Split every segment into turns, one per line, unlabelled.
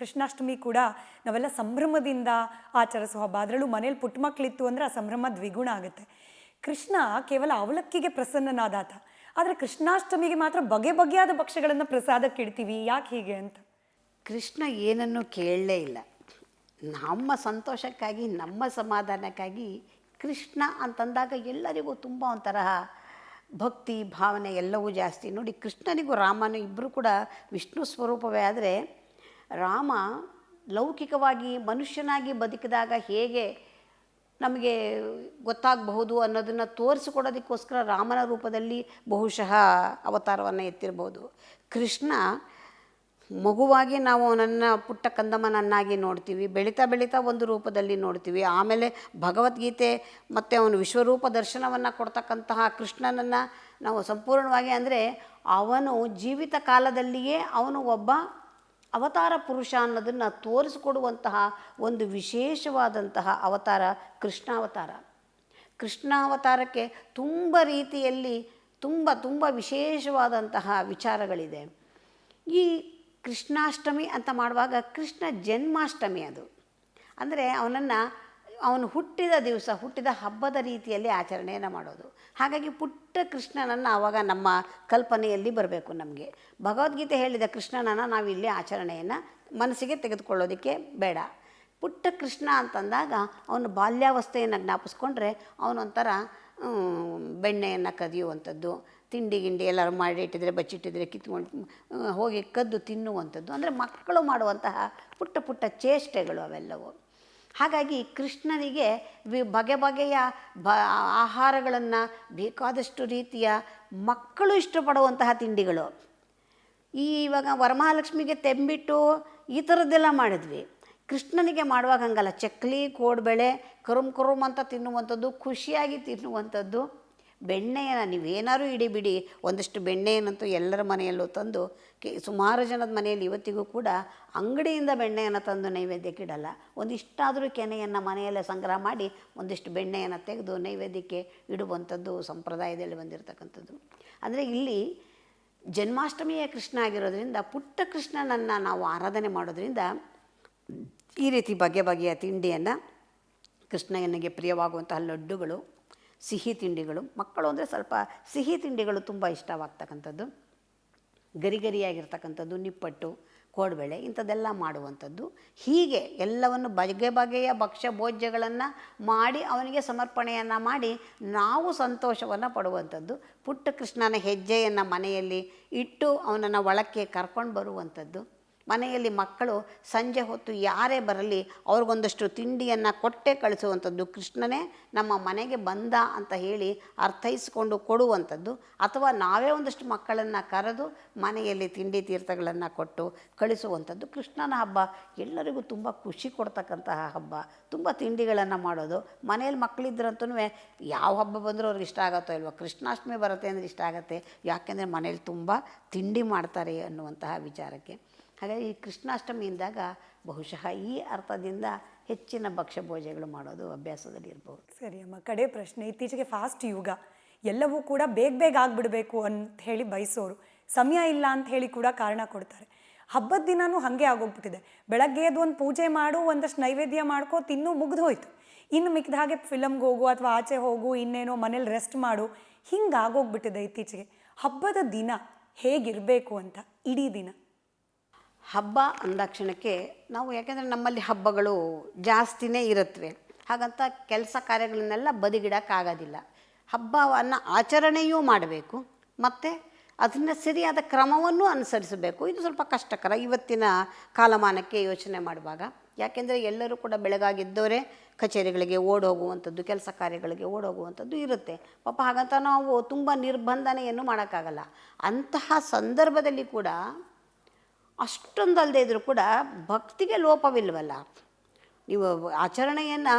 ಕೃಷ್ಣಾಷ್ಟಮಿ ಕೂಡ ನಾವೆಲ್ಲ ಸಂಭ್ರಮದಿಂದ ಆಚರಿಸೋ ಹಬ್ಬ. ಅದರಲ್ಲೂ ಮನೇಲಿ ಪುಟ್ಟ ಮಕ್ಕಳಿತ್ತು ಅಂದರೆ ಆ ಸಂಭ್ರಮ ದ್ವಿಗುಣ ಆಗುತ್ತೆ. ಕೃಷ್ಣ ಕೇವಲ ಅವಲಕ್ಕಿಗೆ ಪ್ರಸನ್ನನಾದಾತ. ಆದರೆ ಕೃಷ್ಣಾಷ್ಟಮಿಗೆ ಮಾತ್ರ ಬಗೆ ಬಗೆಯಾದ ಭಕ್ಷ್ಯಗಳನ್ನು ಪ್ರಸಾದಕ್ಕೆ ಇಡ್ತೀವಿ. ಯಾಕೆ ಹೀಗೆ ಅಂತ?
ಕೃಷ್ಣ ಏನನ್ನು ಕೇಳಲೇ ಇಲ್ಲ. ನಮ್ಮ ಸಂತೋಷಕ್ಕಾಗಿ, ನಮ್ಮ ಸಮಾಧಾನಕ್ಕಾಗಿ ಕೃಷ್ಣ ಅಂತಂದಾಗ ಎಲ್ಲರಿಗೂ ತುಂಬ ಒಂಥರ ಭಕ್ತಿ, ಭಾವನೆ ಎಲ್ಲವೂ ಜಾಸ್ತಿ. ನೋಡಿ ಕೃಷ್ಣನಿಗೂ ರಾಮನು ಇಬ್ಬರು ಕೂಡ ವಿಷ್ಣು ಸ್ವರೂಪವೇ ಆದರೆ ರಾಮ ಲೌಕಿಕವಾಗಿ ಮನುಷ್ಯನಾಗಿ ಬದುಕಿದಾಗ ಹೇಗೆ ನಮಗೆ ಗೊತ್ತಾಗಬಹುದು ಅನ್ನೋದನ್ನು ತೋರಿಸಿಕೊಡೋದಕ್ಕೋಸ್ಕರ ರಾಮನ ರೂಪದಲ್ಲಿ ಬಹುಶಃ ಅವತಾರವನ್ನು ಎತ್ತಿರ್ಬೋದು. ಕೃಷ್ಣ ಮಗುವಾಗಿ ನಾವು ಅವನನ್ನು ಪುಟ್ಟ ಕಂದಮ್ಮನನ್ನಾಗಿ ನೋಡ್ತೀವಿ, ಬೆಳೀತಾ ಬೆಳೀತಾ ಒಂದು ರೂಪದಲ್ಲಿ ನೋಡ್ತೀವಿ. ಆಮೇಲೆ ಭಗವದ್ಗೀತೆ ಮತ್ತು ಅವನು ವಿಶ್ವರೂಪ ದರ್ಶನವನ್ನು ಕೊಡ್ತಕ್ಕಂತಹ ಕೃಷ್ಣನನ್ನು ನಾವು ಸಂಪೂರ್ಣವಾಗಿ ಅಂದರೆ ಅವನು ಜೀವಿತ ಕಾಲದಲ್ಲಿಯೇ ಅವನು ಒಬ್ಬ ಅವತಾರ ಪುರುಷ ಅನ್ನೋದನ್ನು ತೋರಿಸಿಕೊಡುವಂತಹ ಒಂದು ವಿಶೇಷವಾದಂತಹ ಅವತಾರ ಕೃಷ್ಣಾವತಾರ. ಕೃಷ್ಣಾವತಾರಕ್ಕೆ ತುಂಬ ರೀತಿಯಲ್ಲಿ ತುಂಬ ತುಂಬ ವಿಶೇಷವಾದಂತಹ ವಿಚಾರಗಳಿದೆ. ಈ ಕೃಷ್ಣಾಷ್ಟಮಿ ಅಂತ ಮಾಡುವಾಗ ಕೃಷ್ಣ ಜನ್ಮಾಷ್ಟಮಿ ಅದು. ಅಂದರೆ ಅವನನ್ನು ಅವನು ಹುಟ್ಟಿದ ದಿವಸ, ಹುಟ್ಟಿದ ಹಬ್ಬದ ರೀತಿಯಲ್ಲಿ ಆಚರಣೆಯನ್ನು ಮಾಡೋದು. ಹಾಗಾಗಿ ಪುಟ್ಟ ಕೃಷ್ಣನನ್ನು ಆವಾಗ ನಮ್ಮ ಕಲ್ಪನೆಯಲ್ಲಿ ಬರಬೇಕು ನಮಗೆ. ಭಗವದ್ಗೀತೆ ಹೇಳಿದ ಕೃಷ್ಣನನ್ನು ನಾವಿಲ್ಲಿ ಆಚರಣೆಯನ್ನು ಮನಸ್ಸಿಗೆ ತೆಗೆದುಕೊಳ್ಳೋದಕ್ಕೆ ಬೇಡ. ಪುಟ್ಟ ಕೃಷ್ಣ ಅಂತಂದಾಗ ಅವನು ಬಾಲ್ಯಾವಸ್ಥೆಯನ್ನು ಜ್ಞಾಪಿಸ್ಕೊಂಡ್ರೆ ಅವನೊಂಥರ ಬೆಣ್ಣೆಯನ್ನು ಕದಿಯುವಂಥದ್ದು, ತಿಂಡಿ ಗಿಂಡಿ ಎಲ್ಲರೂ ಮಾಡಿ ಇಟ್ಟಿದ್ರೆ ಬಚ್ಚಿಟ್ಟಿದ್ರೆ, ಕಿತ್ಕೊಂಡು ಹೋಗಿ ಕದ್ದು ತಿನ್ನುವಂಥದ್ದು. ಅಂದರೆ ಮಕ್ಕಳು ಮಾಡುವಂತಹ ಪುಟ್ಟ ಪುಟ್ಟ ಚೇಷ್ಟೆಗಳು ಅವೆಲ್ಲವು. ಹಾಗಾಗಿ ಕೃಷ್ಣನಿಗೆ ವಿ- ಬಗೆ ಬಗೆಯ ಬ ಆಹಾರಗಳನ್ನು ಬೇಕಾದಷ್ಟು ರೀತಿಯ ಮಕ್ಕಳು ಇಷ್ಟಪಡುವಂತಹ ತಿಂಡಿಗಳು. ಈ ಇವಾಗ ವರಮಹಾಲಕ್ಷ್ಮಿಗೆ ತೆಂಬಿಟ್ಟು ಈ ಥರದ್ದೆಲ್ಲ ಮಾಡಿದ್ವಿ. ಕೃಷ್ಣನಿಗೆ ಮಾಡುವಾಗ ಹಂಗಲ್ಲ. ಚಕ್ಲಿ, ಕೋಡ್ಬೆಳೆ, ಕರುಮ್ ಕರುಮ್ ಅಂತ ತಿನ್ನುವಂಥದ್ದು, ಖುಷಿಯಾಗಿ ತಿನ್ನುವಂಥದ್ದು ಬೆಣ್ಣೆಯನ್ನು ನೀವೇನಾದ್ರೂ ಇಡಿಬಿಡಿ. ಒಂದಷ್ಟು ಬೆಣ್ಣೆಯನ್ನಂತೂ ಎಲ್ಲರ ಮನೆಯಲ್ಲೂ ತಂದು ಕೆ ಸುಮಾರು ಜನದ ಮನೆಯಲ್ಲಿ ಇವತ್ತಿಗೂ ಕೂಡ ಅಂಗಡಿಯಿಂದ ಬೆಣ್ಣೆಯನ್ನು ತಂದು ನೈವೇದ್ಯಕ್ಕೆ ಇಡಲ್ಲ. ಒಂದಿಷ್ಟಾದರೂ ಕೆನೆಯನ್ನು ಮನೆಯಲ್ಲೇ ಸಂಗ್ರಹ ಮಾಡಿ ಒಂದಿಷ್ಟು ಬೆಣ್ಣೆಯನ್ನು ತೆಗೆದು ನೈವೇದ್ಯಕ್ಕೆ ಇಡುವಂಥದ್ದು ಸಂಪ್ರದಾಯದಲ್ಲಿ ಬಂದಿರತಕ್ಕಂಥದ್ದು. ಅಂದರೆ ಇಲ್ಲಿ ಜನ್ಮಾಷ್ಟಮಿಯ ಕೃಷ್ಣ ಆಗಿರೋದ್ರಿಂದ ಪುಟ್ಟ ಕೃಷ್ಣನನ್ನು ನಾವು ಆರಾಧನೆ ಮಾಡೋದ್ರಿಂದ ಈ ರೀತಿ ಬಗೆ ಬಗೆಯ ತಿಂಡಿಯನ್ನು ಕೃಷ್ಣನಿಗೆ ಪ್ರಿಯವಾಗುವಂತಹ ಲಡ್ಡುಗಳು ಸಿಹಿ ತಿಂಡಿಗಳು. ಮಕ್ಕಳು ಅಂದರೆ ಸ್ವಲ್ಪ ಸಿಹಿ ತಿಂಡಿಗಳು ತುಂಬ ಇಷ್ಟವಾಗ್ತಕ್ಕಂಥದ್ದು. ಗರಿಗರಿಯಾಗಿರ್ತಕ್ಕಂಥದ್ದು ನಿಪ್ಪಟ್ಟು, ಕೋಡ್ಬೇಳೆ ಇಂಥದ್ದೆಲ್ಲ ಮಾಡುವಂಥದ್ದು. ಹೀಗೆ ಎಲ್ಲವನ್ನು ಬಗೆ ಬಗೆಯ ಭಕ್ಷ್ಯ ಭೋಜ್ಯಗಳನ್ನು ಮಾಡಿ ಅವನಿಗೆ ಸಮರ್ಪಣೆಯನ್ನು ಮಾಡಿ ನಾವು ಸಂತೋಷವನ್ನು ಪಡುವಂಥದ್ದು. ಪುಟ್ಟ ಕೃಷ್ಣನ ಹೆಜ್ಜೆಯನ್ನು ಮನೆಯಲ್ಲಿ ಇಟ್ಟು ಅವನನ್ನು ಒಳಕ್ಕೆ ಕರ್ಕೊಂಡು ಬರುವಂಥದ್ದು. ಮನೆಯಲ್ಲಿ ಮಕ್ಕಳು ಸಂಜೆ ಹೊತ್ತು ಯಾರೇ ಬರಲಿ ಅವ್ರಿಗೊಂದಷ್ಟು ತಿಂಡಿಯನ್ನು ಕೊಟ್ಟೆ ಕಳಿಸುವಂಥದ್ದು ಕೃಷ್ಣನೇ ನಮ್ಮ ಮನೆಗೆ ಬಂದ ಅಂತ ಹೇಳಿ ಅರ್ಥೈಸಿಕೊಂಡು ಕೊಡುವಂಥದ್ದು. ಅಥವಾ ನಾವೇ ಒಂದಷ್ಟು ಮಕ್ಕಳನ್ನು ಕರೆದು ಮನೆಯಲ್ಲಿ ತಿಂಡಿ ತೀರ್ಥಗಳನ್ನು ಕೊಟ್ಟು ಕಳಿಸುವಂಥದ್ದು ಕೃಷ್ಣನ ಹಬ್ಬ. ಎಲ್ಲರಿಗೂ ತುಂಬ ಖುಷಿ ಕೊಡ್ತಕ್ಕಂತಹ ಹಬ್ಬ. ತುಂಬ ತಿಂಡಿಗಳನ್ನು ಮಾಡೋದು. ಮನೆಯಲ್ಲಿ ಮಕ್ಕಳಿದ್ರಂತೂ ಯಾವ ಹಬ್ಬ ಬಂದರೂ ಅವ್ರಿಗೆ ಇಷ್ಟ ಆಗುತ್ತೋ ಇಲ್ವೋ? ಕೃಷ್ಣಾಷ್ಟಮಿ ಬರುತ್ತೆ ಅಂದರೆ ಇಷ್ಟ ಆಗುತ್ತೆ. ಯಾಕೆಂದರೆ ಮನೇಲಿ ತುಂಬ ತಿಂಡಿ ಮಾಡ್ತಾರೆ ಅನ್ನುವಂತಹ ವಿಚಾರಕ್ಕೆ. ಹಾಗಾಗಿ ಈ ಕೃಷ್ಣಾಷ್ಟಮಿ ಇದ್ದಾಗ ಬಹುಶಃ ಈ ಅರ್ಥದಿಂದ ಹೆಚ್ಚಿನ ಭಕ್ಷ್ಯ ಭೋಜೆಗಳು ಮಾಡೋದು ಅಭ್ಯಾಸದಲ್ಲಿ ಇರ್ಬೋದು.
ಸರಿ ಅಮ್ಮ, ಕಡೆ ಪ್ರಶ್ನೆ. ಇತ್ತೀಚೆಗೆ ಫಾಸ್ಟ್ ಯುಗ. ಎಲ್ಲವೂ ಕೂಡ ಬೇಗ ಬೇಗ ಆಗ್ಬಿಡಬೇಕು ಅಂತ ಹೇಳಿ ಬಯಸೋರು. ಸಮಯ ಇಲ್ಲ ಅಂತ ಹೇಳಿ ಕೂಡ ಕಾರಣ ಕೊಡ್ತಾರೆ. ಹಬ್ಬದ ದಿನವೂ ಹಾಗೆ ಆಗೋಗ್ಬಿಟ್ಟಿದೆ. ಬೆಳಗ್ಗೆ ಅದು ಒಂದು ಪೂಜೆ ಮಾಡು, ಒಂದಷ್ಟು ನೈವೇದ್ಯ ಮಾಡ್ಕೋ, ತಿನ್ನು ಮುಗ್ದು ಹೋಯ್ತು. ಇನ್ನು ಮಿಕ್ಕಿದ ಹಾಗೆ ಫಿಲಮ್ಗೆ ಹೋಗು ಅಥವಾ ಆಚೆ ಹೋಗು, ಇನ್ನೇನೋ ಮನೇಲಿ ರೆಸ್ಟ್ ಮಾಡು, ಹಿಂಗೆ ಆಗೋಗ್ಬಿಟ್ಟಿದೆ ಇತ್ತೀಚೆಗೆ. ಹಬ್ಬದ ದಿನ ಹೇಗಿರಬೇಕು ಅಂತ, ಇಡೀ ದಿನ?
ಹಬ್ಬ ಅಂದಾಕ್ಷಣಕ್ಕೆ ನಾವು ಯಾಕೆಂದರೆ ನಮ್ಮಲ್ಲಿ ಹಬ್ಬಗಳು ಜಾಸ್ತಿನೇ ಇರುತ್ತವೆ ಹಾಗಂತ ಕೆಲಸ ಕಾರ್ಯಗಳನ್ನೆಲ್ಲ ಬದಿಗಿಡೋಕ್ಕಾಗೋದಿಲ್ಲ. ಹಬ್ಬವನ್ನು ಆಚರಣೆಯೂ ಮಾಡಬೇಕು. ಮತ್ತು ಅದನ್ನು ಸರಿಯಾದ ಕ್ರಮವನ್ನು ಅನುಸರಿಸಬೇಕು. ಇದು ಸ್ವಲ್ಪ ಕಷ್ಟಕರ ಇವತ್ತಿನ ಕಾಲಮಾನಕ್ಕೆ ಯೋಚನೆ ಮಾಡುವಾಗ. ಯಾಕೆಂದರೆ ಎಲ್ಲರೂ ಕೂಡ ಬೆಳಗಾಗಿದ್ದವರೇ ಕಚೇರಿಗಳಿಗೆ ಓಡೋಗುವಂಥದ್ದು, ಕೆಲಸ ಕಾರ್ಯಗಳಿಗೆ ಓಡೋಗುವಂಥದ್ದು ಇರುತ್ತೆ. ಪಾಪ ಹಾಗಂತ ನಾವು ತುಂಬ ನಿರ್ಬಂಧನೆಯನ್ನು ಮಾಡೋಕ್ಕಾಗಲ್ಲ. ಅಂತಹ ಸಂದರ್ಭದಲ್ಲಿ ಕೂಡ ಅಷ್ಟೊಂದಲ್ಲದೆ ಇದ್ದರೂ ಕೂಡ ಭಕ್ತಿಗೆ ಲೋಪವಿಲ್ವಲ್ಲ? ನೀವು ಆಚರಣೆಯನ್ನು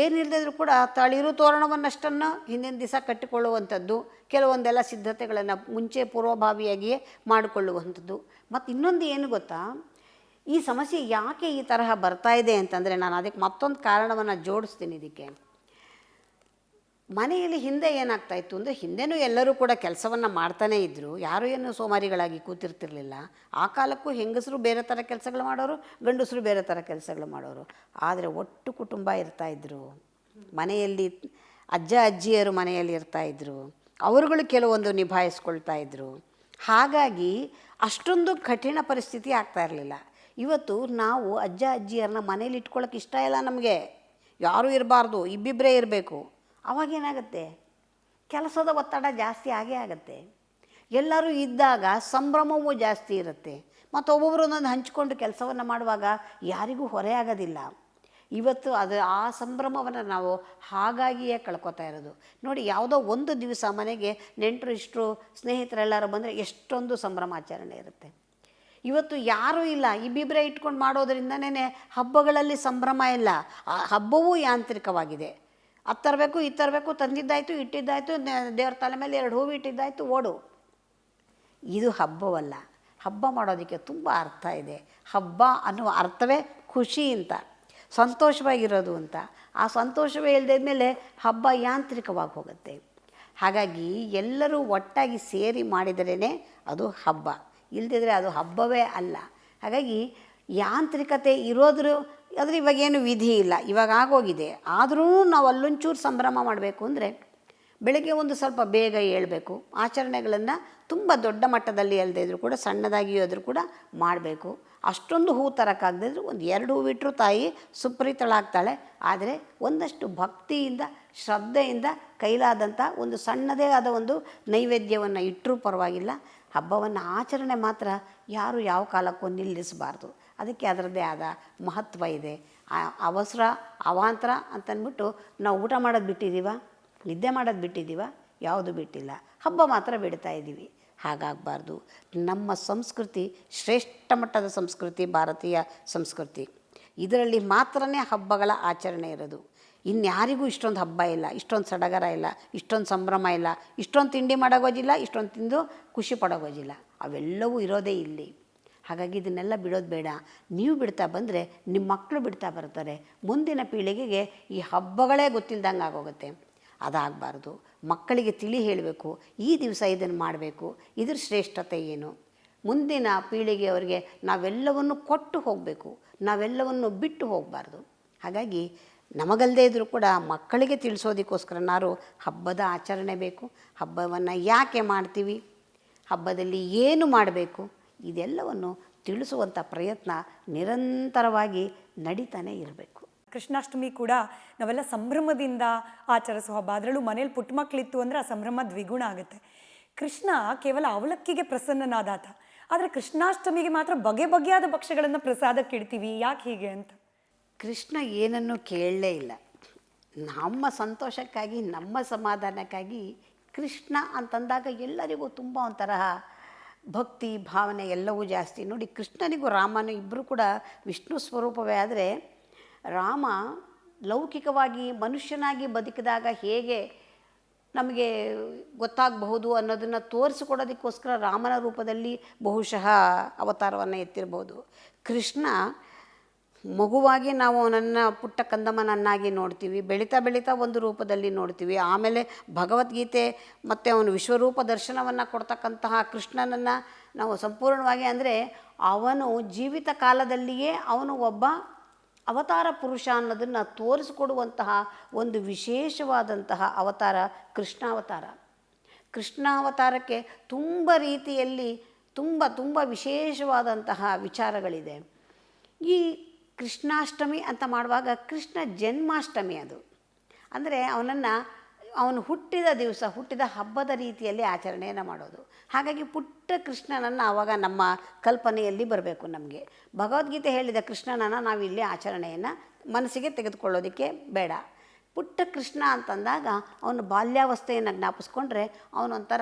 ಏನಿಲ್ಲದಿದ್ರೂ ಕೂಡ ತಳಿರು ತೋರಣವನ್ನಷ್ಟನ್ನು ಹಿಂದಿನ ದಿವಸ ಕಟ್ಟಿಕೊಳ್ಳುವಂಥದ್ದು, ಕೆಲವೊಂದೆಲ್ಲ ಸಿದ್ಧತೆಗಳನ್ನು ಮುಂಚೆ ಪೂರ್ವಭಾವಿಯಾಗಿಯೇ ಮಾಡಿಕೊಳ್ಳುವಂಥದ್ದು. ಮತ್ತು ಇನ್ನೊಂದು ಏನು ಗೊತ್ತಾ? ಈ ಸಮಸ್ಯೆ ಯಾಕೆ ಈ ತರಹ ಬರ್ತಾ ಇದೆ ಅಂತಂದರೆ ನಾನು ಅದಕ್ಕೆ ಮತ್ತೊಂದು ಕಾರಣವನ್ನು ಜೋಡಿಸ್ತೀನಿ ಇದಕ್ಕೆ. ಮನೆಯಲ್ಲಿ ಹಿಂದೆ ಏನಾಗ್ತಾ ಇತ್ತು ಅಂದರೆ ಹಿಂದೆನೂ ಎಲ್ಲರೂ ಕೂಡ ಕೆಲಸವನ್ನು ಮಾಡ್ತಾನೇ ಇದ್ದರು ಯಾರು ಏನು ಸೋಮಾರಿಗಳಾಗಿ ಕೂತಿರ್ತಿರ್ಲಿಲ್ಲ. ಆ ಕಾಲಕ್ಕೂ ಹೆಂಗಸರು ಬೇರೆ ಥರ ಕೆಲಸಗಳು ಮಾಡೋರು, ಗಂಡಸರು ಬೇರೆ ಥರ ಕೆಲಸಗಳು ಮಾಡೋರು. ಆದರೆ ಒಟ್ಟು ಕುಟುಂಬ ಇರ್ತಾಯಿದ್ರು ಮನೆಯಲ್ಲಿ ಅಜ್ಜ, ಅಜ್ಜಿಯರು ಮನೆಯಲ್ಲಿ ಇರ್ತಾಯಿದ್ರು ಅವರುಗಳು ಕೆಲವೊಂದು ನಿಭಾಯಿಸ್ಕೊಳ್ತಾ ಇದ್ದರು ಹಾಗಾಗಿ ಅಷ್ಟೊಂದು ಕಠಿಣ ಪರಿಸ್ಥಿತಿ ಆಗ್ತಾ ಇರಲಿಲ್ಲ. ಇವತ್ತು ನಾವು ಅಜ್ಜ, ಅಜ್ಜಿಯರನ್ನ ಮನೇಲಿ ಇಟ್ಕೊಳ್ಳೋಕೆ ಇಷ್ಟ ಇಲ್ಲ ನಮಗೆ. ಯಾರೂ ಇರಬಾರ್ದು ಇಬ್ಬಿಬ್ಬರೇ ಇರಬೇಕು. ಅವಾಗೇನಾಗುತ್ತೆ? ಕೆಲಸದ ಒತ್ತಡ ಜಾಸ್ತಿ ಆಗೇ ಆಗುತ್ತೆ. ಎಲ್ಲರೂ ಇದ್ದಾಗ ಸಂಭ್ರಮವೂ ಜಾಸ್ತಿ ಇರುತ್ತೆ. ಮತ್ತು ಒಬ್ಬೊಬ್ಬರು ಒಂದೊಂದು ಹಂಚ್ಕೊಂಡು ಕೆಲಸವನ್ನು ಮಾಡುವಾಗ ಯಾರಿಗೂ ಹೊರೆ ಆಗೋದಿಲ್ಲ. ಇವತ್ತು ಅದು ಆ ಸಂಭ್ರಮವನ್ನು ನಾವು ಹಾಗಾಗಿಯೇ ಕಳ್ಕೊತಾ ಇರೋದು. ನೋಡಿ, ಯಾವುದೋ ಒಂದು ದಿವಸ ಮನೆಗೆ ನೆಂಟರು, ಇಷ್ಟರು ಸ್ನೇಹಿತರೆಲ್ಲರೂ ಬಂದರೆ ಎಷ್ಟೊಂದು ಸಂಭ್ರಮಾಚರಣೆ ಇರುತ್ತೆ. ಇವತ್ತು ಯಾರೂ ಇಲ್ಲ. ಇಬ್ಬಿಬ್ಬರೇ ಇಟ್ಕೊಂಡು ಮಾಡೋದ್ರಿಂದನೇ ಹಬ್ಬಗಳಲ್ಲಿ ಸಂಭ್ರಮ ಇಲ್ಲ. ಆ ಹಬ್ಬವೂ ಯಾಂತ್ರಿಕವಾಗಿದೆ. ಅದು ತರಬೇಕು ತರಬೇಕು, ತಂದಿದ್ದಾಯಿತು, ಇಟ್ಟಿದ್ದಾಯಿತು ದೇವ್ರ ತಲೆ ಮೇಲೆ ಎರಡು ಹೂವು ಇಟ್ಟಿದ್ದಾಯಿತು, ಓಡು. ಇದು ಹಬ್ಬವಲ್ಲ. ಹಬ್ಬ ಮಾಡೋದಕ್ಕೆ ತುಂಬ ಅರ್ಥ ಇದೆ. ಹಬ್ಬ ಅನ್ನುವ ಅರ್ಥವೇ ಖುಷಿ ಅಂತ, ಸಂತೋಷವಾಗಿರೋದು ಅಂತ. ಆ ಸಂತೋಷವೇ ಇಲ್ಲದ ಮೇಲೆ ಹಬ್ಬ ಯಾಂತ್ರಿಕವಾಗಿ ಹೋಗುತ್ತೆ. ಹಾಗಾಗಿ ಎಲ್ಲರೂ ಒಟ್ಟಾಗಿ ಸೇರಿ ಮಾಡಿದರೇ ಅದು ಹಬ್ಬ. ಇಲ್ದಿದ್ರೆ ಅದು ಹಬ್ಬವೇ ಅಲ್ಲ. ಹಾಗಾಗಿ ಯಾಂತ್ರಿಕತೆ ಇರೋದ್ರ ಆದರೆ ಇವಾಗೇನು ವಿಧಿ ಇಲ್ಲ. ಇವಾಗ ಆಗೋಗಿದೆ. ಆದರೂ ನಾವು ಅಲ್ಲೊಂಚೂರು ಸಂಭ್ರಮ ಮಾಡಬೇಕು ಅಂದರೆ ಬೆಳಗ್ಗೆ ಒಂದು ಸ್ವಲ್ಪ ಬೇಗ ಏಳಬೇಕು ಆಚರಣೆಗಳನ್ನು ತುಂಬ ದೊಡ್ಡ ಮಟ್ಟದಲ್ಲಿ ಅಲ್ಲದೇ ಇದ್ದರೂ ಕೂಡ ಸಣ್ಣದಾಗಿ ಆದರೂ ಕೂಡ ಮಾಡಬೇಕು. ಅಷ್ಟೊಂದು ಹೂ ತರೋಕ್ಕಾಗದಿದ್ರು ಒಂದು ಎರಡು ಹೂ ಇಟ್ಟರು ತಾಯಿ ಸುಪ್ರೀತಳಾಗ್ತಾಳೆ. ಆದರೆ ಒಂದಷ್ಟು ಭಕ್ತಿಯಿಂದ, ಶ್ರದ್ಧೆಯಿಂದ ಕೈಲಾದಂಥ ಒಂದು ಸಣ್ಣದೇ ಆದ ಒಂದು ನೈವೇದ್ಯವನ್ನು ಇಟ್ಟರೂ ಪರವಾಗಿಲ್ಲ. ಹಬ್ಬವನ್ನು ಆಚರಣೆ ಮಾತ್ರ ಯಾರು ಯಾವ ಕಾಲಕ್ಕೂ ನಿಲ್ಲಿಸಬಾರ್ದು. ಅದಕ್ಕೆ ಅದರದ್ದೇ ಆದ ಮಹತ್ವ ಇದೆ. ಅವಸರ, ಅವಾಂತರ ಅಂತಂದ್ಬಿಟ್ಟು ನಾವು ಊಟ ಮಾಡೋದು ಬಿಟ್ಟಿದ್ದೀವ? ನಿದ್ದೆ ಮಾಡೋದು ಬಿಟ್ಟಿದ್ದೀವ? ಯಾವುದು ಬಿಟ್ಟಿಲ್ಲ. ಹಬ್ಬ ಮಾತ್ರ ಬಿಡ್ತಾ ಇದ್ದೀವಿ. ಹಾಗಾಗಬಾರ್ದು. ನಮ್ಮ ಸಂಸ್ಕೃತಿ, ಶ್ರೇಷ್ಠ ಮಟ್ಟದ ಸಂಸ್ಕೃತಿ, ಭಾರತೀಯ ಸಂಸ್ಕೃತಿ. ಇದರಲ್ಲಿ ಮಾತ್ರನೇ ಹಬ್ಬಗಳ ಆಚರಣೆ ಇರೋದು. ಇನ್ಯಾರಿಗೂ ಇಷ್ಟೊಂದು ಹಬ್ಬ ಇಲ್ಲ, ಇಷ್ಟೊಂದು ಸಡಗರ ಇಲ್ಲ, ಇಷ್ಟೊಂದು ಸಂಭ್ರಮ ಇಲ್ಲ, ಇಷ್ಟೊಂದು ತಿಂಡಿ ಮಾಡೋಗೋಜಿಲ್ಲ ಇಷ್ಟೊಂದು ತಿಂದು ಖುಷಿ ಪಡೋಗೋಜಿಲ್ಲ ಅವೆಲ್ಲವೂ ಇರೋದೇ ಇಲ್ಲಿ. ಹಾಗಾಗಿ ಇದನ್ನೆಲ್ಲ ಬಿಡೋದು ಬೇಡ. ನೀವು ಬಿಡ್ತಾ ಬಂದರೆ ನಿಮ್ಮ ಮಕ್ಕಳು ಬಿಡ್ತಾ ಬರ್ತಾರೆ ಮುಂದಿನ ಪೀಳಿಗೆಗೆ ಈ ಹಬ್ಬಗಳೇ ಗೊತ್ತಿಲ್ದಂಗೆ ಆಗೋಗುತ್ತೆ. ಅದಾಗಬಾರ್ದು. ಮಕ್ಕಳಿಗೆ ತಿಳಿ ಹೇಳಬೇಕು. ಈ ದಿವಸ ಇದನ್ನು ಮಾಡಬೇಕು. ಇದ್ರ ಶ್ರೇಷ್ಠತೆ ಏನು? ಮುಂದಿನ ಪೀಳಿಗೆಯವರಿಗೆ ನಾವೆಲ್ಲವನ್ನು ಕೊಟ್ಟು ಹೋಗಬೇಕು. ನಾವೆಲ್ಲವನ್ನು ಬಿಟ್ಟು ಹೋಗಬಾರ್ದು. ಹಾಗಾಗಿ ನಮಗಲ್ಲದೆ ಇದ್ದರೂ ಕೂಡ ಮಕ್ಕಳಿಗೆ ತಿಳಿಸೋದಕ್ಕೋಸ್ಕರನಾರು ಹಬ್ಬದ ಆಚರಣೆ ಬೇಕು. ಹಬ್ಬವನ್ನು ಯಾಕೆ ಮಾಡ್ತೀವಿ? ಹಬ್ಬದಲ್ಲಿ ಏನು ಮಾಡಬೇಕು? ಇದೆಲ್ಲವನ್ನು ತಿಳಿಸುವಂಥ ಪ್ರಯತ್ನ ನಿರಂತರವಾಗಿ ನಡೀತಾನೆ ಇರಬೇಕು.
ಕೃಷ್ಣಾಷ್ಟಮಿ ಕೂಡ ನಾವೆಲ್ಲ ಸಂಭ್ರಮದಿಂದ ಆಚರಿಸೋ ಹಬ್ಬ ಅದರಲ್ಲೂ ಮನೇಲಿ ಪುಟ್ಟ ಮಕ್ಕಳಿತ್ತು ಅಂದರೆ ಆ ಸಂಭ್ರಮ ದ್ವಿಗುಣ ಆಗುತ್ತೆ. ಕೃಷ್ಣ ಕೇವಲ ಅವಲಕ್ಕಿಗೆ ಪ್ರಸನ್ನನಾದಾತ. ಆದರೆ ಕೃಷ್ಣಾಷ್ಟಮಿಗೆ ಮಾತ್ರ ಬಗೆ ಬಗೆಯಾದ ಭಕ್ಷ್ಯಗಳನ್ನು ಪ್ರಸಾದಕ್ಕೆ ಇಡ್ತೀವಿ ಯಾಕೆ ಹೀಗೆ ಅಂತ?
ಕೃಷ್ಣ ಏನನ್ನು ಕೇಳಲೇ ಇಲ್ಲ. ನಮ್ಮ ಸಂತೋಷಕ್ಕಾಗಿ ನಮ್ಮ ಸಮಾಧಾನಕ್ಕಾಗಿ ಕೃಷ್ಣ ಅಂತಂದಾಗ ಎಲ್ಲರಿಗೂ ತುಂಬ ಒಂಥರ ಭಕ್ತಿ, ಭಾವನೆ ಎಲ್ಲವೂ ಜಾಸ್ತಿ. ನೋಡಿ, ಕೃಷ್ಣನಿಗೂ ರಾಮನು ಇಬ್ಬರು ಕೂಡ ವಿಷ್ಣು ಸ್ವರೂಪವೇ. ಆದರೆ ರಾಮ ಲೌಕಿಕವಾಗಿ ಮನುಷ್ಯನಾಗಿ ಬದುಕಿದಾಗ ಹೇಗೆ ನಮಗೆ ಗೊತ್ತಾಗಬಹುದು ಅನ್ನೋದನ್ನು ತೋರಿಸಿಕೊಡೋದಕ್ಕೋಸ್ಕರ ರಾಮನ ರೂಪದಲ್ಲಿ ಬಹುಶಃ ಅವತಾರವನ್ನು ಎತ್ತಿರ್ಬೋದು. ಕೃಷ್ಣ ಮಗುವಾಗಿ ನಾವು ನನ್ನ ಪುಟ್ಟ ಕಂದಮ್ಮನನ್ನಾಗಿ ನೋಡ್ತೀವಿ, ಬೆಳೀತಾ ಬೆಳೀತಾ ಒಂದು ರೂಪದಲ್ಲಿ ನೋಡ್ತೀವಿ. ಆಮೇಲೆ ಭಗವದ್ಗೀತೆ ಮತ್ತು ಅವನು ವಿಶ್ವರೂಪ ದರ್ಶನವನ್ನು ಕೊಡ್ತಕ್ಕಂತಹ ಕೃಷ್ಣನನ್ನು ನಾವು ಸಂಪೂರ್ಣವಾಗಿ ಅಂದರೆ ಅವನು ಜೀವಿತ ಕಾಲದಲ್ಲಿಯೇ ಅವನು ಒಬ್ಬ ಅವತಾರ ಪುರುಷ ಅನ್ನೋದನ್ನು ತೋರಿಸಿಕೊಡುವಂತಹ ಒಂದು ವಿಶೇಷವಾದಂತಹ ಅವತಾರ ಕೃಷ್ಣಾವತಾರ. ಕೃಷ್ಣಾವತಾರಕ್ಕೆ ತುಂಬ ರೀತಿಯಲ್ಲಿ ತುಂಬ ತುಂಬ ವಿಶೇಷವಾದಂತಹ ವಿಚಾರಗಳಿದೆ. ಈ ಕೃಷ್ಣಾಷ್ಟಮಿ ಅಂತ ಮಾಡುವಾಗ ಕೃಷ್ಣ ಜನ್ಮಾಷ್ಟಮಿ ಅದು. ಅಂದರೆ ಅವನನ್ನು ಅವನು ಹುಟ್ಟಿದ ದಿವಸ, ಹುಟ್ಟಿದ ಹಬ್ಬದ ರೀತಿಯಲ್ಲಿ ಆಚರಣೆಯನ್ನು ಮಾಡೋದು. ಹಾಗಾಗಿ ಪುಟ್ಟ ಕೃಷ್ಣನನ್ನು ಆವಾಗ ನಮ್ಮ ಕಲ್ಪನೆಯಲ್ಲಿ ಬರಬೇಕು ನಮಗೆ. ಭಗವದ್ಗೀತೆ ಹೇಳಿದ ಕೃಷ್ಣನನ್ನು ನಾವು ಇಲ್ಲಿ ಆಚರಣೆಯನ್ನು ಮನಸ್ಸಿಗೆ ತೆಗೆದುಕೊಳ್ಳೋದಕ್ಕೆ ಬೇಡ. ಪುಟ್ಟ ಕೃಷ್ಣ ಅಂತಂದಾಗ ಅವನು ಬಾಲ್ಯಾವಸ್ಥೆಯನ್ನು ಜ್ಞಾಪಿಸ್ಕೊಂಡ್ರೆ ಅವನೊಂಥರ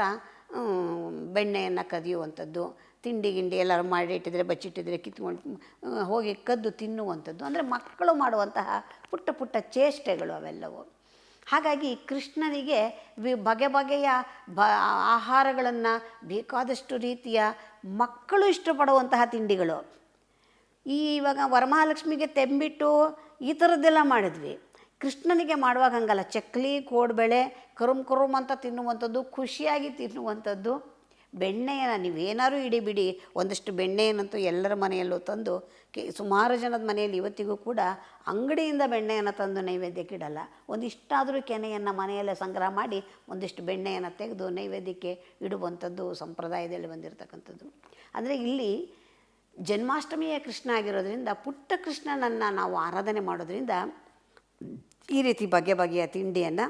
ಬೆಣ್ಣೆಯನ್ನು ಕದಿಯುವಂಥದ್ದು ತಿಂಡಿ ಗಿಂಡಿ ಎಲ್ಲರೂ ಮಾಡಿಟ್ಟಿದ್ರೆ, ಬಚ್ಚಿಟ್ಟಿದ್ರೆ, ಕಿತ್ಕೊಂಡು ಹೋಗಿ ಕದ್ದು ತಿನ್ನುವಂಥದ್ದು. ಅಂದರೆ ಮಕ್ಕಳು ಮಾಡುವಂತಹ ಪುಟ್ಟ ಪುಟ್ಟ ಚೇಷ್ಟೆಗಳು ಅವೆಲ್ಲವು. ಹಾಗಾಗಿ ಕೃಷ್ಣನಿಗೆ ವಿ, ಬಗೆ ಬಗೆಯ ಬ, ಆಹಾರಗಳನ್ನು ಬೇಕಾದಷ್ಟು ರೀತಿಯ ಮಕ್ಕಳು ಇಷ್ಟಪಡುವಂತಹ ತಿಂಡಿಗಳು. ಈ ಇವಾಗ ವರಮಹಾಲಕ್ಷ್ಮಿಗೆ ತೆಂಬಿಟ್ಟು ಈ ಥರದ್ದೆಲ್ಲ ಮಾಡಿದ್ವಿ. ಕೃಷ್ಣನಿಗೆ ಮಾಡುವಾಗ ಹಂಗಲ್ಲ. ಚಕ್ಲಿ, ಕೋಡ್ಬೇಳೆ ಕರುಮ್ ಕರುಮ್ ಅಂತ ತಿನ್ನುವಂಥದ್ದು, ಖುಷಿಯಾಗಿ ತಿನ್ನುವಂಥದ್ದು. ಬೆಣ್ಣೆಯನ್ನು ನೀವೇನಾರು ಇಡಿ ಬಿಡಿ ಒಂದಷ್ಟು ಬೆಣ್ಣೆಯನ್ನಂತೂ ಎಲ್ಲರ ಮನೆಯಲ್ಲೂ ತಂದು, ಕೆ ಸುಮಾರು ಜನದ ಮನೆಯಲ್ಲಿ ಇವತ್ತಿಗೂ ಕೂಡ ಅಂಗಡಿಯಿಂದ ಬೆಣ್ಣೆಯನ್ನು ತಂದು ನೈವೇದ್ಯಕ್ಕೆ ಇಡಲ್ಲ. ಒಂದಿಷ್ಟಾದರೂ ಕೆನೆಯನ್ನು ಮನೆಯಲ್ಲೇ ಸಂಗ್ರಹ ಮಾಡಿ, ಒಂದಿಷ್ಟು ಬೆಣ್ಣೆಯನ್ನು ತೆಗೆದು ನೈವೇದ್ಯಕ್ಕೆ ಇಡುವಂಥದ್ದು ಸಂಪ್ರದಾಯದಲ್ಲಿ ಬಂದಿರತಕ್ಕಂಥದ್ದು. ಅಂದರೆ ಇಲ್ಲಿ ಜನ್ಮಾಷ್ಟಮಿಯ ಕೃಷ್ಣ ಆಗಿರೋದ್ರಿಂದ, ಪುಟ್ಟ ಕೃಷ್ಣನನ್ನು ನಾವು ಆರಾಧನೆ ಮಾಡೋದ್ರಿಂದ ಈ ರೀತಿ ಬಗೆ ಬಗೆಯ ತಿಂಡಿಯನ್ನು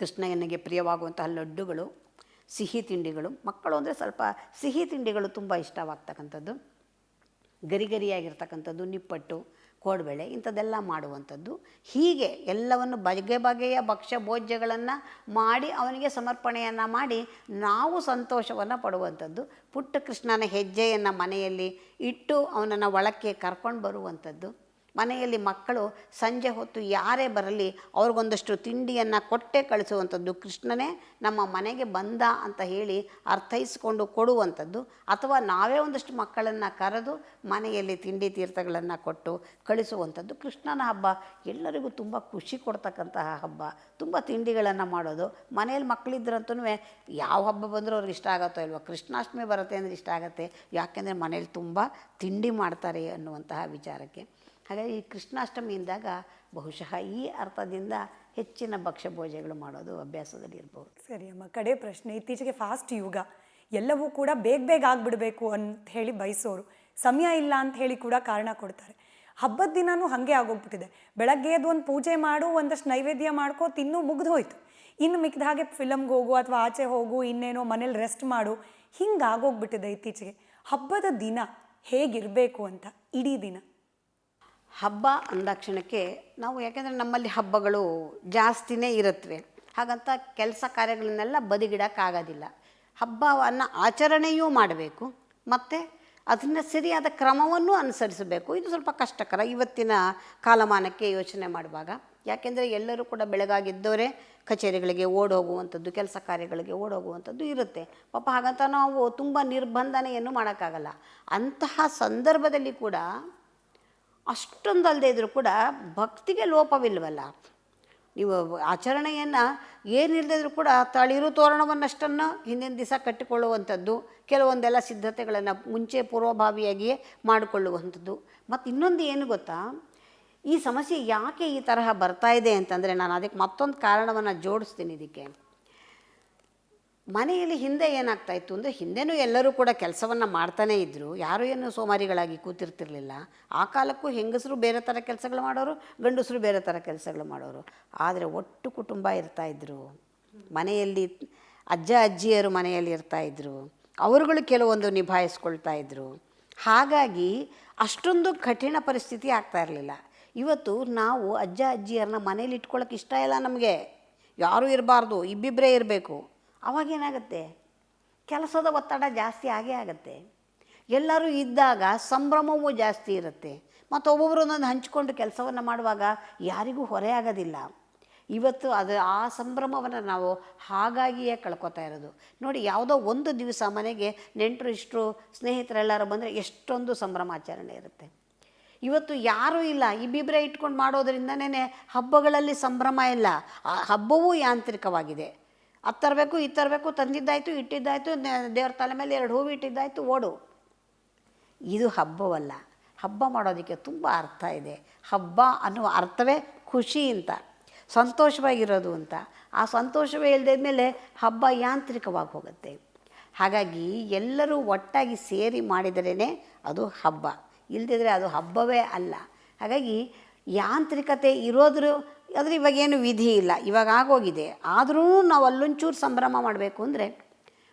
ಕೃಷ್ಣನಿಗೆ ಪ್ರಿಯವಾಗುವಂತಹ ಲಡ್ಡುಗಳು ಸಿಹಿ ತಿಂಡಿಗಳು. ಮಕ್ಕಳು ಅಂದರೆ ಸ್ವಲ್ಪ ಸಿಹಿ ತಿಂಡಿಗಳು ತುಂಬ ಇಷ್ಟವಾಗ್ತಕ್ಕಂಥದ್ದು. ಗರಿ ಗರಿಯಾಗಿರ್ತಕ್ಕಂಥದ್ದು ನಿಪ್ಪಟ್ಟು, ಕೋಡ್ಬೇಳೆ ಇಂಥದ್ದೆಲ್ಲ ಮಾಡುವಂಥದ್ದು. ಹೀಗೆ ಎಲ್ಲವನ್ನು ಬಗೆ ಬಗೆಯ ಭಕ್ಷ್ಯ ಭೋಜ್ಯಗಳನ್ನು ಮಾಡಿ ಅವನಿಗೆ ಸಮರ್ಪಣೆಯನ್ನು ಮಾಡಿ ನಾವು ಸಂತೋಷವನ್ನು ಪಡುವಂಥದ್ದು. ಪುಟ್ಟ ಕೃಷ್ಣನ ಹೆಜ್ಜೆಯನ್ನು ಮನೆಯಲ್ಲಿ ಇಟ್ಟು ಅವನನ್ನು ಒಳಕ್ಕೆ ಕರ್ಕೊಂಡು ಬರುವಂಥದ್ದು. ಮನೆಯಲ್ಲಿ ಮಕ್ಕಳು ಸಂಜೆ ಹೊತ್ತು ಯಾರೇ ಬರಲಿ ಅವ್ರಿಗೊಂದಷ್ಟು ತಿಂಡಿಯನ್ನು ಕೊಟ್ಟೆ ಕಳಿಸುವಂಥದ್ದು ಕೃಷ್ಣನೇ ನಮ್ಮ ಮನೆಗೆ ಬಂದ ಅಂತ ಹೇಳಿ ಅರ್ಥೈಸಿಕೊಂಡು ಕೊಡುವಂಥದ್ದು. ಅಥವಾ ನಾವೇ ಒಂದಷ್ಟು ಮಕ್ಕಳನ್ನು ಕರೆದು ಮನೆಯಲ್ಲಿ ತಿಂಡಿ ತೀರ್ಥಗಳನ್ನು ಕೊಟ್ಟು ಕಳಿಸುವಂಥದ್ದು ಕೃಷ್ಣನ ಹಬ್ಬ. ಎಲ್ಲರಿಗೂ ತುಂಬ ಖುಷಿ ಕೊಡ್ತಕ್ಕಂತಹ ಹಬ್ಬ. ತುಂಬ ತಿಂಡಿಗಳನ್ನು ಮಾಡೋದು. ಮನೆಯಲ್ಲಿ ಮಕ್ಕಳಿದ್ರಂತೂ ಯಾವ ಹಬ್ಬ ಬಂದರೂ ಅವ್ರಿಗೆ ಇಷ್ಟ ಆಗುತ್ತೋ ಇಲ್ವ? ಕೃಷ್ಣಾಷ್ಟಮಿ ಬರುತ್ತೆ ಅಂದರೆ ಇಷ್ಟ ಆಗುತ್ತೆ. ಯಾಕೆಂದರೆ ಮನೇಲಿ ತುಂಬ ತಿಂಡಿ ಮಾಡ್ತಾರೆ ಅನ್ನುವಂತಹ ವಿಚಾರಕ್ಕೆ. ಹಾಗಾಗಿ ಈ ಕೃಷ್ಣಾಷ್ಟಮಿಯಿಂದಾಗ ಬಹುಶಃ ಈ ಅರ್ಥದಿಂದ ಹೆಚ್ಚಿನ ಭಕ್ಷ್ಯ ಭೋಜೆಗಳು ಮಾಡೋದು ಅಭ್ಯಾಸದಲ್ಲಿ ಇರ್ಬೋದು.
ಸರಿ ಅಮ್ಮ, ಕಡೆ ಪ್ರಶ್ನೆ. ಇತ್ತೀಚೆಗೆ ಫಾಸ್ಟ್ ಯುಗ. ಎಲ್ಲವೂ ಕೂಡ ಬೇಗ ಬೇಗ ಆಗಿಬಿಡಬೇಕು ಅಂತ ಹೇಳಿ ಬಯಸೋರು. ಸಮಯ ಇಲ್ಲ ಅಂತ ಹೇಳಿ ಕೂಡ ಕಾರಣ ಕೊಡ್ತಾರೆ. ಹಬ್ಬದ ದಿನವೂ ಹಾಗೆ ಆಗೋಗ್ಬಿಟ್ಟಿದೆ. ಬೆಳಗ್ಗೆ ಅದು ಒಂದು ಪೂಜೆ ಮಾಡು, ಒಂದಷ್ಟು ನೈವೇದ್ಯ ಮಾಡ್ಕೋ, ತಿನ್ನು, ಮುಗ್ದು ಹೋಯ್ತು. ಇನ್ನು ಮಿಕ್ಕಿದ ಹಾಗೆ ಫಿಲಮ್ಗೆ ಹೋಗು ಅಥವಾ ಆಚೆ ಹೋಗು, ಇನ್ನೇನೋ ಮನೇಲಿ ರೆಸ್ಟ್ ಮಾಡು, ಹಿಂಗೆ ಆಗೋಗ್ಬಿಟ್ಟಿದೆ ಇತ್ತೀಚೆಗೆ. ಹಬ್ಬದ ದಿನ ಹೇಗಿರಬೇಕು ಅಂತ ಇಡೀ ದಿನ?
ಹಬ್ಬ ಅಂದಾಕ್ಷಣಕ್ಕೆ ನಾವು ಯಾಕೆಂದರೆ ನಮ್ಮಲ್ಲಿ ಹಬ್ಬಗಳು ಜಾಸ್ತಿನೇ ಇರುತ್ತವೆ ಹಾಗಂತ ಕೆಲಸ ಕಾರ್ಯಗಳನ್ನೆಲ್ಲ ಬದಿಗಿಡೋಕ್ಕಾಗೋದಿಲ್ಲ. ಹಬ್ಬವನ್ನು ಆಚರಣೆಯೂ ಮಾಡಬೇಕು. ಮತ್ತು ಅದನ್ನು ಸರಿಯಾದ ಕ್ರಮವನ್ನು ಅನುಸರಿಸಬೇಕು. ಇದು ಸ್ವಲ್ಪ ಕಷ್ಟಕರ ಇವತ್ತಿನ ಕಾಲಮಾನಕ್ಕೆ ಯೋಚನೆ ಮಾಡುವಾಗ. ಯಾಕೆಂದರೆ ಎಲ್ಲರೂ ಕೂಡ ಬೆಳಗಾಗಿದ್ದವರೇ ಕಚೇರಿಗಳಿಗೆ ಓಡೋಗುವಂಥದ್ದು, ಕೆಲಸ ಕಾರ್ಯಗಳಿಗೆ ಓಡೋಗುವಂಥದ್ದು ಇರುತ್ತೆ. ಪಾಪ ಹಾಗಂತ ನಾವು ತುಂಬ ನಿರ್ಬಂಧನೆಯನ್ನು ಮಾಡೋಕ್ಕಾಗಲ್ಲ. ಅಂತಹ ಸಂದರ್ಭದಲ್ಲಿ ಕೂಡ ಅಷ್ಟೊಂದು ಅಲ್ಲದೆ ಇದ್ದರೂ ಕೂಡ ಭಕ್ತಿಗೆ ಲೋಪವಿಲ್ವಲ್ಲ? ನೀವು ಆಚರಣೆಯನ್ನು ಏನಿಲ್ಲದೆ ಇದ್ದರೂ ಕೂಡ ತಳಿರು ತೋರಣವನ್ನಷ್ಟನ್ನು ಹಿಂದಿನ ದಿವಸ ಕಟ್ಟಿಕೊಳ್ಳುವಂಥದ್ದು, ಕೆಲವೊಂದೆಲ್ಲ ಸಿದ್ಧತೆಗಳನ್ನು ಮುಂಚೆ ಪೂರ್ವಭಾವಿಯಾಗಿಯೇ ಮಾಡಿಕೊಳ್ಳುವಂಥದ್ದು. ಮತ್ತು ಇನ್ನೊಂದು ಏನು ಗೊತ್ತಾ? ಈ ಸಮಸ್ಯೆ ಯಾಕೆ ಈ ತರಹ ಬರ್ತಾ ಇದೆ ಅಂತಂದರೆ ನಾನು ಅದಕ್ಕೆ ಮತ್ತೊಂದು ಕಾರಣವನ್ನು ಜೋಡಿಸ್ತೀನಿ ಇದಕ್ಕೆ. ಮನೆಯಲ್ಲಿ ಹಿಂದೆ ಏನಾಗ್ತಾ ಇತ್ತು ಅಂದರೆ ಹಿಂದೆನೂ ಎಲ್ಲರೂ ಕೂಡ ಕೆಲಸವನ್ನು ಮಾಡ್ತಾನೇ ಇದ್ದರು ಯಾರೂ ಏನು ಸೋಮಾರಿಗಳಾಗಿ ಕೂತಿರ್ತಿರ್ಲಿಲ್ಲ. ಆ ಕಾಲಕ್ಕೂ ಹೆಂಗಸರು ಬೇರೆ ಥರ ಕೆಲಸಗಳು ಮಾಡೋರು, ಗಂಡಸರು ಬೇರೆ ಥರ ಕೆಲಸಗಳು ಮಾಡೋರು. ಆದರೆ ಒಟ್ಟು ಕುಟುಂಬ ಇರ್ತಾಯಿದ್ರು ಮನೆಯಲ್ಲಿ ಅಜ್ಜ ಅಜ್ಜಿಯರು ಮನೆಯಲ್ಲಿ ಇರ್ತಾಯಿದ್ರು ಅವರುಗಳು ಕೆಲವೊಂದು ನಿಭಾಯಿಸ್ಕೊಳ್ತಾ ಇದ್ದರು ಹಾಗಾಗಿ ಅಷ್ಟೊಂದು ಕಠಿಣ ಪರಿಸ್ಥಿತಿ ಆಗ್ತಾ ಇರಲಿಲ್ಲ. ಇವತ್ತು ನಾವು ಅಜ್ಜ ಅಜ್ಜಿಯರನ್ನ ಮನೇಲಿ ಇಟ್ಕೊಳ್ಳೋಕೆ ಇಷ್ಟ ಇಲ್ಲ ನಮಗೆ. ಯಾರೂ ಇರಬಾರ್ದು ಇಬ್ಬಿಬ್ಬರೇ ಇರಬೇಕು. ಅವಾಗೇನಾಗುತ್ತೆ ಕೆಲಸದ ಒತ್ತಡ ಜಾಸ್ತಿ ಆಗೇ ಆಗುತ್ತೆ. ಎಲ್ಲರೂ ಇದ್ದಾಗ ಸಂಭ್ರಮವೂ ಜಾಸ್ತಿ ಇರುತ್ತೆ. ಮತ್ತು ಒಬ್ಬೊಬ್ಬರು ಒಂದೊಂದು ಹಂಚಿಕೊಂಡು ಕೆಲಸವನ್ನು ಮಾಡುವಾಗ ಯಾರಿಗೂ ಹೊರೆ ಆಗೋದಿಲ್ಲ. ಇವತ್ತು ಅದು, ಆ ಸಂಭ್ರಮವನ್ನು ನಾವು ಹಾಗಾಗಿಯೇ ಕಳ್ಕೊತಾ ಇರೋದು. ನೋಡಿ, ಯಾವುದೋ ಒಂದು ದಿವಸ ಮನೆಗೆ ನೆಂಟರು, ಇಷ್ಟರು ಸ್ನೇಹಿತರೆಲ್ಲರೂ ಬಂದರೆ ಎಷ್ಟೊಂದು ಸಂಭ್ರಮಾಚರಣೆ ಇರುತ್ತೆ. ಇವತ್ತು ಯಾರೂ ಇಲ್ಲ. ಇಬ್ಬಿಬ್ಬರೇ ಇಟ್ಕೊಂಡು ಮಾಡೋದ್ರಿಂದನೇ ಹಬ್ಬಗಳಲ್ಲಿ ಸಂಭ್ರಮ ಇಲ್ಲ. ಆ ಹಬ್ಬವೂ ಯಾಂತ್ರಿಕವಾಗಿದೆ. ಅದು ತರಬೇಕು, ಇದು ತರಬೇಕು, ತಂದಿದ್ದಾಯಿತು, ಇಟ್ಟಿದ್ದಾಯಿತು ದೇವ್ರ ತಲೆ ಮೇಲೆ ಎರಡು ಹೂವು ಇಟ್ಟಿದ್ದಾಯಿತು, ಓಡು. ಇದು ಹಬ್ಬವಲ್ಲ. ಹಬ್ಬ ಮಾಡೋದಕ್ಕೆ ತುಂಬ ಅರ್ಥ ಇದೆ. ಹಬ್ಬ ಅನ್ನುವ ಅರ್ಥವೇ ಖುಷಿ ಅಂತ, ಸಂತೋಷವಾಗಿರೋದು ಅಂತ. ಆ ಸಂತೋಷವೇ ಇಲ್ಲದ ಮೇಲೆ ಹಬ್ಬ ಯಾಂತ್ರಿಕವಾಗಿ ಹೋಗುತ್ತೆ. ಹಾಗಾಗಿ ಎಲ್ಲರೂ ಒಟ್ಟಾಗಿ ಸೇರಿ ಮಾಡಿದರೇ ಅದು ಹಬ್ಬ. ಇಲ್ದಿದ್ರೆ ಅದು ಹಬ್ಬವೇ ಅಲ್ಲ. ಹಾಗಾಗಿ ಯಾಂತ್ರಿಕತೆ ಇರೋದ್ರ ಆದರೆ ಇವಾಗೇನು ವಿಧಿ ಇಲ್ಲ, ಇವಾಗ ಆಗೋಗಿದೆ. ಆದರೂ ನಾವು ಅಲ್ಲೊಂಚೂರು ಸಂಭ್ರಮ ಮಾಡಬೇಕು ಅಂದರೆ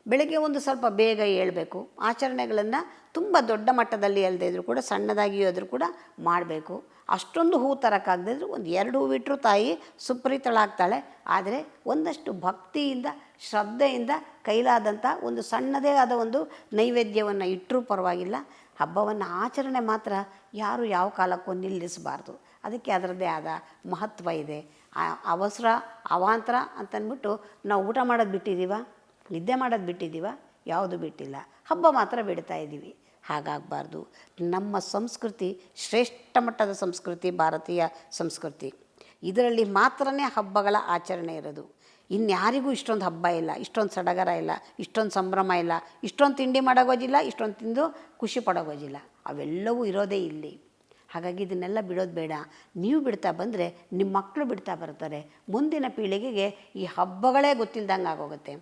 ಬೆಳಗ್ಗೆ ಒಂದು ಸ್ವಲ್ಪ ಬೇಗ ಏಳಬೇಕು. ಆಚರಣೆಗಳನ್ನು ತುಂಬ ದೊಡ್ಡ ಮಟ್ಟದಲ್ಲಿ ಅಲ್ಲದೆ ಇದ್ರೂ ಕೂಡ ಸಣ್ಣದಾಗಿಯೂ ಆದರೂ ಕೂಡ ಮಾಡಬೇಕು. ಅಷ್ಟೊಂದು ಹೂ ತರೋಕ್ಕಾಗದೇ ಇದ್ರೂ ಒಂದು ಎರಡು ಹೂ ಇಟ್ಟರು ತಾಯಿ ಸುಪ್ರೀತಳಾಗ್ತಾಳೆ. ಆದರೆ ಒಂದಷ್ಟು ಭಕ್ತಿಯಿಂದ, ಶ್ರದ್ಧೆಯಿಂದ ಕೈಲಾದಂಥ ಒಂದು ಸಣ್ಣದೇ ಆದ ಒಂದು ನೈವೇದ್ಯವನ್ನು ಇಟ್ಟರೂ ಪರವಾಗಿಲ್ಲ. ಹಬ್ಬವನ್ನು ಆಚರಣೆ ಮಾತ್ರ ಯಾರು ಯಾವ ಕಾಲಕ್ಕೂ ನಿಲ್ಲಿಸಬಾರ್ದು. ಅದಕ್ಕೆ ಅದರದ್ದೇ ಆದ ಮಹತ್ವ ಇದೆ. ಅವಸರ, ಅವಾಂತರ ಅಂತಂದ್ಬಿಟ್ಟು ನಾವು ಊಟ ಮಾಡೋದು ಬಿಟ್ಟಿದ್ದೀವ? ನಿದ್ದೆ ಮಾಡೋದು ಬಿಟ್ಟಿದ್ದೀವ? ಯಾವುದು ಬಿಟ್ಟಿಲ್ಲ. ಹಬ್ಬ ಮಾತ್ರ ಬಿಡ್ತಾ ಇದ್ದೀವಿ. ಹಾಗಾಗಬಾರ್ದು. ನಮ್ಮ ಸಂಸ್ಕೃತಿ, ಶ್ರೇಷ್ಠ ಮಟ್ಟದ ಸಂಸ್ಕೃತಿ, ಭಾರತೀಯ ಸಂಸ್ಕೃತಿ. ಇದರಲ್ಲಿ ಮಾತ್ರನೇ ಹಬ್ಬಗಳ ಆಚರಣೆ ಇರೋದು. ಇನ್ಯಾರಿಗೂ ಇಷ್ಟೊಂದು ಹಬ್ಬ ಇಲ್ಲ, ಇಷ್ಟೊಂದು ಸಡಗರ ಇಲ್ಲ, ಇಷ್ಟೊಂದು ಸಂಭ್ರಮ ಇಲ್ಲ, ಇಷ್ಟೊಂದು ತಿಂಡಿ ಮಾಡೋಗೋದಿಲ್ಲ ಇಷ್ಟೊಂದು ತಿಂದು ಖುಷಿ ಪಡೋಗೋದಿಲ್ಲ ಅವೆಲ್ಲವೂ ಇರೋದೇ ಇಲ್ಲಿ. ಹಾಗಾಗಿ ಇದನ್ನೆಲ್ಲ ಬಿಡೋದು ಬೇಡ. ನೀವು ಬಿಡ್ತಾ ಬಂದರೆ ನಿಮ್ಮ ಮಕ್ಕಳು ಬಿಡ್ತಾ ಬರ್ತಾರೆ ಮುಂದಿನ ಪೀಳಿಗೆಗೆ ಈ ಹಬ್ಬಗಳೇ ಗೊತ್ತಿಲ್ದಂಗೆ ಆಗೋಗುತ್ತೆ.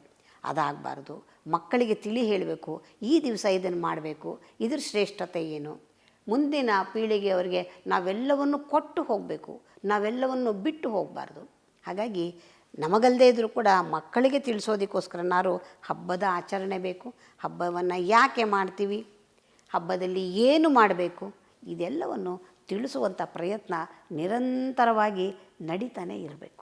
ಅದಾಗಬಾರ್ದು. ಮಕ್ಕಳಿಗೆ ತಿಳಿ ಹೇಳಬೇಕು. ಈ ದಿವಸ ಇದನ್ನು ಮಾಡಬೇಕು. ಇದ್ರ ಶ್ರೇಷ್ಠತೆ ಏನು? ಮುಂದಿನ ಪೀಳಿಗೆಯವರಿಗೆ ನಾವೆಲ್ಲವನ್ನು ಕೊಟ್ಟು ಹೋಗಬೇಕು. ನಾವೆಲ್ಲವನ್ನು ಬಿಟ್ಟು ಹೋಗಬಾರ್ದು. ಹಾಗಾಗಿ ನಮಗಲ್ಲದೆ ಇದ್ದರೂ ಕೂಡ ಮಕ್ಕಳಿಗೆ ತಿಳಿಸೋದಕ್ಕೋಸ್ಕರ ತಿಳಿಸೋದಕ್ಕೋಸ್ಕರನಾರು ಹಬ್ಬದ ಆಚರಣೆ ಬೇಕು. ಹಬ್ಬವನ್ನು ಯಾಕೆ ಮಾಡ್ತೀವಿ? ಹಬ್ಬದಲ್ಲಿ ಏನು ಮಾಡಬೇಕು? ಇದೆಲ್ಲವನ್ನು ತಿಳಿಸುವಂಥ ಪ್ರಯತ್ನ ನಿರಂತರವಾಗಿ ನಡೀತಾನೆ ಇರಬೇಕು.